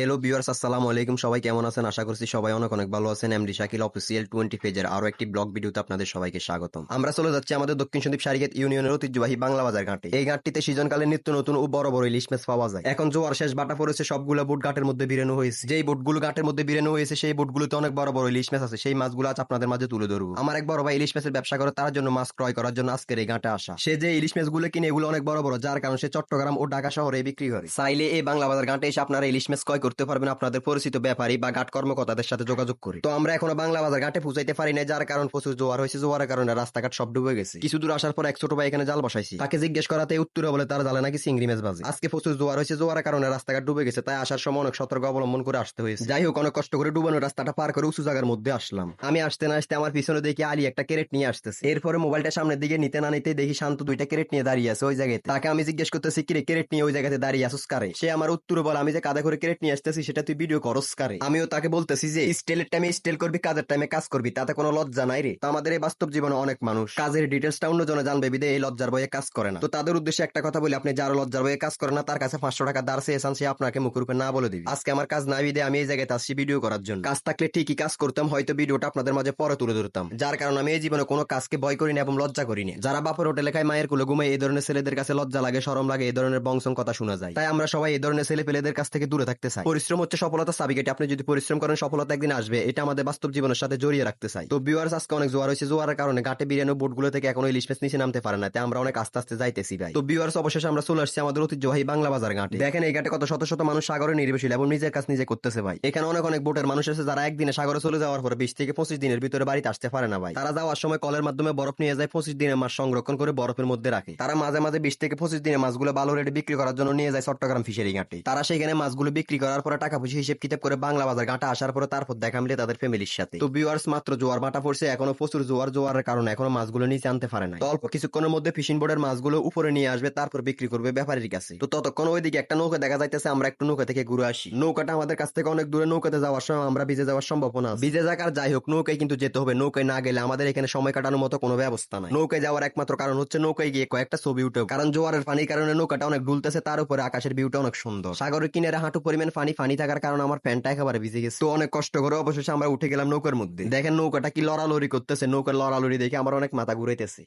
Hello viewers আসসালামু আলাইকুম। সবাই কেমন আছেন? আশা করছি সবাই অনেক অনেক ভালো আছেন। এমডি শাকিল অফিসিয়াল টোয়েন্টি পেজের আরও একটি ব্লগ ভিডিওতে আপনাদের সবাইকে স্বাগতম। আমরা চলে যাচ্ছি আমাদের দক্ষিণ সন্দ্বীপ সারিগেত ইউনিয়নের ঐতিহ্যবাহী বাংলা বাজার ঘাটে। এই ঘাটটিতে সিজনকালে নিত্য নতুন ও বড় বড় ইলিশ মাছ পাওয়া যায়। এখন জোয়ার শেষ, বাটা পড়েছে, সবগুলো বোট ঘাটের মধ্যে বিরানো হয়েছে। যেই বোটগুলো ঘাটের মধ্যে বিরানো হয়েছে, সেই বোটগুলোতে অনেক বড় বড় ইলিশ মাছ আছে। সেই মাছগুলো আজ আপনাদের মাঝে তুলে ধরবো। আমার এক বড় ভাই ইলিশ মাছের ব্যবসা করে, তার জন্য মাছ ক্রয় করার জন্য আজকের এই ঘাটে আসা। সে যে ইলিশ মাছগুলো কিনে, এগুলো অনেক বড় বড়, যার কারণে সে চট্টগ্রাম ও ঢাকা শহরে বিক্রি করে। চাইলে এই বাংলা বাজার ঘাটে এসে আপনারা ইলিশ মাছ ক্রয় করতে পারবেন আপনাদের পরিচিত ব্যাপারী বা ঘাট কর্মকর্তাদের সাথে যোগাযোগ করে। তো আমরা এখনও বাংলা বাজার ঘাটে পৌঁছাইতে পারি না যার কারণ প্রচুর জোয়ার হয়েছে। জোয়ারের কারণে রাস্তাঘাট সব ডুবে গেছে। কিছু দূর আসার পর এক ছোট ভাই এখানে জাল বসাইছি। তাকে জিজ্ঞেস করাতে উত্তরে বলে, তার জালে নাকি চিংড়ি মাছ বাজে? আজকে প্রচুর জোয়ার হয়েছে। জোয়ারের কারণে রাস্তাঘাট ডুবে গেছে, তাই আসার সময় অনেক সতর্ক অবলম্বন করে আসতে হয়েছে। যাই হোক, অনেক কষ্ট করে ডুবানো রাস্তাটা পার করে উঁচু জায়গার মধ্যে আসলাম। আমি আসতে না আসতে আমার পিছনে দেখি আলী একটা ক্যারেট নিয়ে আসতেছে। এরপরে মোবাইলটা সামনের দিকে নিতে না নিতে দেখি শান্ত দুইটা ক্যারেট নিয়ে দাঁড়িয়ে আছে ওই জায়গায় তাকে আমি জিজ্ঞেস করতেছি, কিরে, ক্যারেট নিয়ে ওই জায়গাতে দাঁড়িয়ে আসুস কারে? সে আমার উত্তর বলে, আমি যে কাদা করে ক্যারেট নিয়ে আসতেছি সেটা তুই ভিডিও করস কারে? আমিও তাকে বলতেছি যে, স্টেলের টাইমে স্টেল করবি, কাজের টাইমে কাজ করবি, তাতে কোনো লজ্জা নাই রে। তো আমাদের এই বাস্তব জীবনে অনেক মানুষ, কাজের ডিটেলসটা অন্যজনে জানবে, বিদে এই লজ্জার বইয়ে কাজ করে না। তো তাদের উদ্দেশ্যে একটা কথা বলি, আপনি যারা লজ্জার বইয়ে কাজ করে না, তার কাছে পাঁচশো টাকা দাঁড় চেয়েছেন সে আপনাকে মুখের উপর না বলে দিবি। আজকে আমার কাজ না বিদে, আমি এই জায়গায় আসছি ভিডিও করার জন্য। কাজ থাকলে ঠিকই কাজ করতাম, হয়তো ভিডিওটা আপনাদের মাঝে পরে তুলে ধরতাম। যার কারণে আমি এই জীবনে কোনো কাজকে ভয় করি না এবং লজ্জা করি না। যারা বাপের হোটেলে খায়, মায়ের কুলে ঘুমায়, এই ধরনের ছেলেদের কাছে লজ্জা লাগে সরম লাগে, এই ধরনের বংশং কথা শোনা যায়। তাই আমরা সবাই এই ধরনের ছেলে পেলেদের কাছ থেকে দূরে থাকতে চাই। পরিশ্রম হচ্ছে সফলতা সাবিকেটে। আপনি যদি পরিশ্রম করেন, সফলতা একদিন আসবে। এটা আমাদের বাস্তব জীবনের সাথে জড়িয়ে রাখতে চাই। তো ভিউয়ার্স আজকে অনেক জোয়ার হয়েছে। জোয়ারের কারণে ঘাটে বিরিয়ানি বোটগুলো থেকে এখনও ইলিশ মাছ নিচে নামতে পারে না। তাই আমরা অনেক আস্তে আস্তে যাইতেছি ভাই। তো ভিউয়ার্স অবশেষে আমরা চলে আসছি আমাদের ঐতিহ্যবাহী বাংলা বাজার ঘাটে। দেখেন এই ঘাটে কত শত শত মানুষ সাগরে নির্ভরশীল এবং নিজের কাজ নিজে করতেছে ভাই। এখানে অনেক অনেক বোটের মানুষ আছে যারা একদিনে সাগরে চলে যাওয়ার পরে বিশ থেকে পঁচিশ দিনের ভিতরে বাড়িতে আসতে পারে না ভাই। তারা যাওয়ার সময় কলের মাধ্যমে বরফ নিয়ে যায়, পঁচিশ দিনের মাছ সংরক্ষণ করে বরফের মধ্যে রাখে। তারা মাঝে মাঝে বিশ থেকে পঁচিশ দিনের মাছগুলো ভালো রেটে বিক্রি করার জন্য নিয়ে যায় চট্টগ্রাম ফিশারি ঘাটে। তারা সেখানে মাছগুলো বিক্রি করার পরে টাকা পয়সা হিসেব কিতাব করে বাংলা বাজার ঘাটে আসার পরে তারপর দেখা মিলে তাদের ফ্যামিলির সাথে। তো ভিউয়ার্স মাত্র জোয়ার মাটা পড়ছে, এখনও প্রচুর জোয়ার, জোয়ারের কারণে এখনও মাছগুলো নিচে আনতে পারে না অল্প কিছুক্ষণের মধ্যে ফিশিং বোর্ডের মাছগুলো উপরে নিয়ে আসবে, তারপর বিক্রি করবে ব্যাপারীর কাছে। তো ততক্ষণ ওইদিকে একটা নৌকা দেখা যাইতেছে, আমরা একটু নৌকা থেকে ঘুরে আসি। নৌকাটা আমাদের কাছ থেকে অনেক দূরে, নৌকাতে যাওয়ার সময় আমরা ভিজে যাওয়ার সম্ভাবনা। ভিজে যাক যাই হোক, নৌকায় কিন্তু যেতে হবে। নৌকায় না গেলে আমাদের এখানে সময় কাটানোর মতো কোনো ব্যবস্থা নাই। নৌকায় যাওয়ার একমাত্র কারণ হচ্ছে নৌকায় গিয়ে কয়েকটা ছবি উঠে কারণ জোয়ারের পানির কারণে নৌকাটা অনেক ডুলতেছে তার উপরে আকাশের ভিউটা অনেক সুন্দর। সাগরের কিনারে হাঁটু পরিমাণ পানি পানি থাকার কারণে আমার প্যান্টটা একেবারে ভিজে গেছে। তো অনেক কষ্ট করে অবশেষে আমরা উঠে গেলাম নৌকার মধ্যে। দেখেন নৌকাটা কি লড়ালড়ি করতেছে, নৌকার লড়ালড়ি দেখে আমার অনেক মাথা ঘুরাইতেছে।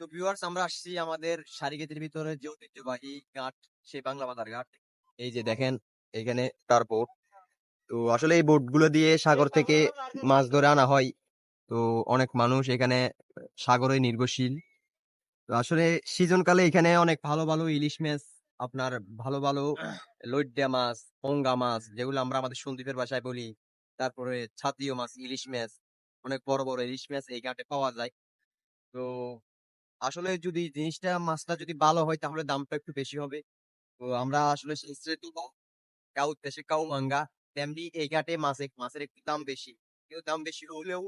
তো ভিউয়ার্স আমরা আসছি আমাদের সারিগেতের ভিতরে যে ঐতিহ্যবাহী ঘাট, সেই বাংলা বাজার ঘাট। এই যে দেখেন, এখানে তার বোট তো আসলে এই বোটগুলো দিয়ে সাগর থেকে মাছ ধরে আনা হয়। তো অনেক মানুষ এখানে সাগরে নির্ভরশীল। তো আসলে সিজন কালে এখানে অনেক ভালো ভালো ইলিশ মাছ আপনার ভালো ভালো লইড্ডা মাছ পঙ্গা মাছ যেগুলো আমরা আমাদের সন্দীপের ভাষায় বলি। তারপরে ছাতীয় মাছ ইলিশ মাছ অনেক বড় বড় ইলিশ মাছ এই ঘাটে পাওয়া যায়। তো আসলে যদি জিনিসটা মাছটা যদি ভালো হয় তাহলে দামটা একটু বেশি হবে। তো আমরা আসলে কাউ দেশে কাউ মাঙ্গা তেমনি এই ঘাটে মাছে মাছের একটু দাম বেশি। কিন্তু দাম বেশি হলেও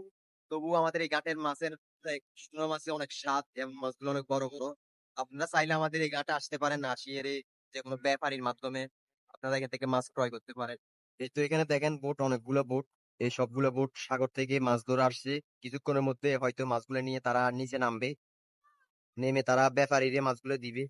তবুও আমাদের এই ঘাটের মাছের মাছের অনেক স্বাদ এবং মাছগুলো অনেক বড় বড়। আপনারা চাইলে আমাদের এই ঘাটে আসতে পারেন আসিয়ে যে কোনো ব্যাপারীর মাধ্যমে আপনারা এখান থেকে মাছ ক্রয় করতে পারেন। এই তো এখানে দেখেন বোট, অনেকগুলো বোট, এই সবগুলো বোট সাগর থেকে মাছ ধরে আসছে। কিছুক্ষণের মধ্যে হয়তো মাছগুলো নিয়ে তারা নিচে নামবে, নেমে তারা ব্যাপারীরে মাছগুলো দিবে।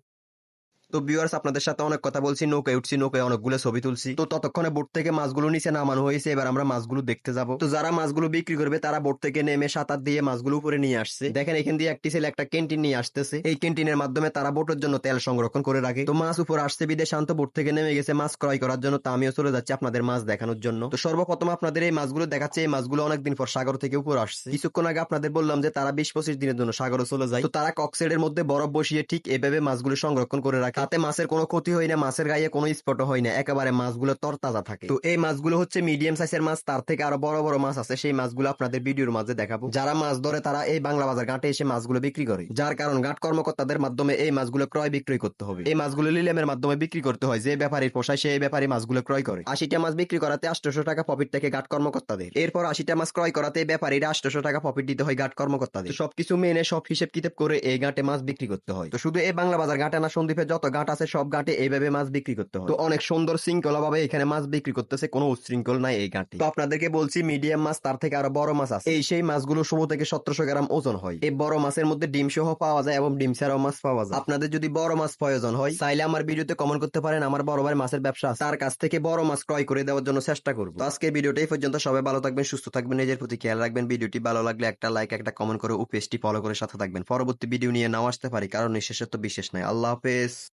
তো ভিউয়ার্স আপনাদের সাথে অনেক কথা বলছি, নৌকায় উঠছি, নৌকায় অনেকগুলো ছবি তুলছি। তো ততক্ষণে বোট থেকে মাছগুলো নিচে নামানো হয়েছে, এবার আমরা মাছগুলো দেখতে যাব। তো যারা মাছগুলো বিক্রি করবে, তারা বোট থেকে নেমে সাঁতার দিয়ে মাছগুলো উপরে নিয়ে আসছে। দেখেন, এখান দিয়ে একটি ছেলে একটা ক্যান্টিন নিয়ে আসতেছে। এই ক্যান্টিনের মাধ্যমে তারা বোটের জন্য তেল সংরক্ষণ করে রাখে। তো মাছ উপর আসছে, বিদেশ শান্ত বোট থেকে নেমে গেছে, মাছ ক্রয় করার জন্য। তো আমিও চলে যাচ্ছি আপনাদের মাছ দেখানোর জন্য। তো সর্বপ্রথম আপনাদের এই মাছগুলো দেখাচ্ছে। এই মাছগুলো অনেকদিন পর সাগর থেকে উপর আসছে। কিছুক্ষণ আগে আপনাদের বললাম যে, তারা বিশ পঁচিশ দিনের জন্য সাগরে চলে যায়। তো তারা কক্সেডের মধ্যে বরফ বসিয়ে ঠিক এভাবে মাছগুলো সংরক্ষণ করে রাখে। তাতে মাছের কোনো ক্ষতি হয় না, মাছের গায়ে কোনো স্পটও হয় না, একেবারে মাছগুলো তরতাজা থাকে। তো এই মাছগুলো হচ্ছে মিডিয়াম সাইজের মাছ, তার থেকে আরও বড় বড় মাছ আছে, সেই মাছগুলো আপনাদের ভিডিওর মাঝে দেখাবো। যারা মাছ ধরে তারা এই বাংলা বাজার ঘাটে এসে মাছগুলো বিক্রি করে। যার কারণ ঘাট কর্মকর্তাদের মাধ্যমে এই মাছগুলো ক্রয় বিক্রয় করতে হবে। এই মাছগুলো লিলেমের মাধ্যমে বিক্রি করতে হয়, যে ব্যাপারীর পোষায় সেই ব্যাপারী মাছগুলো ক্রয় করে। আশিটা মাছ বিক্রি করাতে আটশোশো টাকা প্রফিট থেকে ঘাট কর্মকর্তাদের। এরপর আশিটা মাছ ক্রয় করাতে ব্যাপারীরা আটশোশো টাকা প্রফিট দিতে হয় ঘাট কর্মকর্তাদের। সবকিছু মেনে সব হিসেব কিতাব করে এই ঘাটে মাছ বিক্রি করতে হয়। তো শুধু এই বাংলা বাজার ঘাটে না সন্দীপের যত ঘাট আছে, সব ঘাটে এইভাবে মাছ বিক্রি করতে হয়। তো অনেক সুন্দর শৃঙ্খলা ভাবে এখানে মাছ বিক্রি করতেছে, কোনো উচ্ছৃঙ্খল নাই এই ঘাটে তো আপনাদেরকে বলছি, মিডিয়াম মাছ, তার থেকে আরও বড় মাছ আছে। এই সেই মাছগুলো ষোলো থেকে সতেরোশো গ্রাম ওজন হয়। এই বড় মাছের মধ্যে ডিম সহ পাওয়া যায় এবং ডিম ছাড়াও মাছ পাওয়া যায়। আপনাদের যদি বড় মাছ প্রয়োজন হয়, চাইলে আমার ভিডিওতে কমেন্ট করতে পারেন, আমার বড় ভাই মাছের ব্যবসা আছে। তার কাছ থেকে বড় মাছ ক্রয় করে দেওয়ার জন্য চেষ্টা করব। আজকে ভিডিওটা এই পর্যন্ত। সবাই ভালো থাকবেন, সুস্থ থাকবেন, নিজের প্রতি খেয়াল রাখবেন। ভিডিওটি ভালো লাগলে একটা লাইক একটা কমেন্ট করে উপেজটি ফলো করে সাথে থাকবেন। পরবর্তী ভিডিও নিয়ে নাও আসতে পারি, কারণ নিঃশেষের তো বিশেষ নাই। আল্লাহ হাফেজ।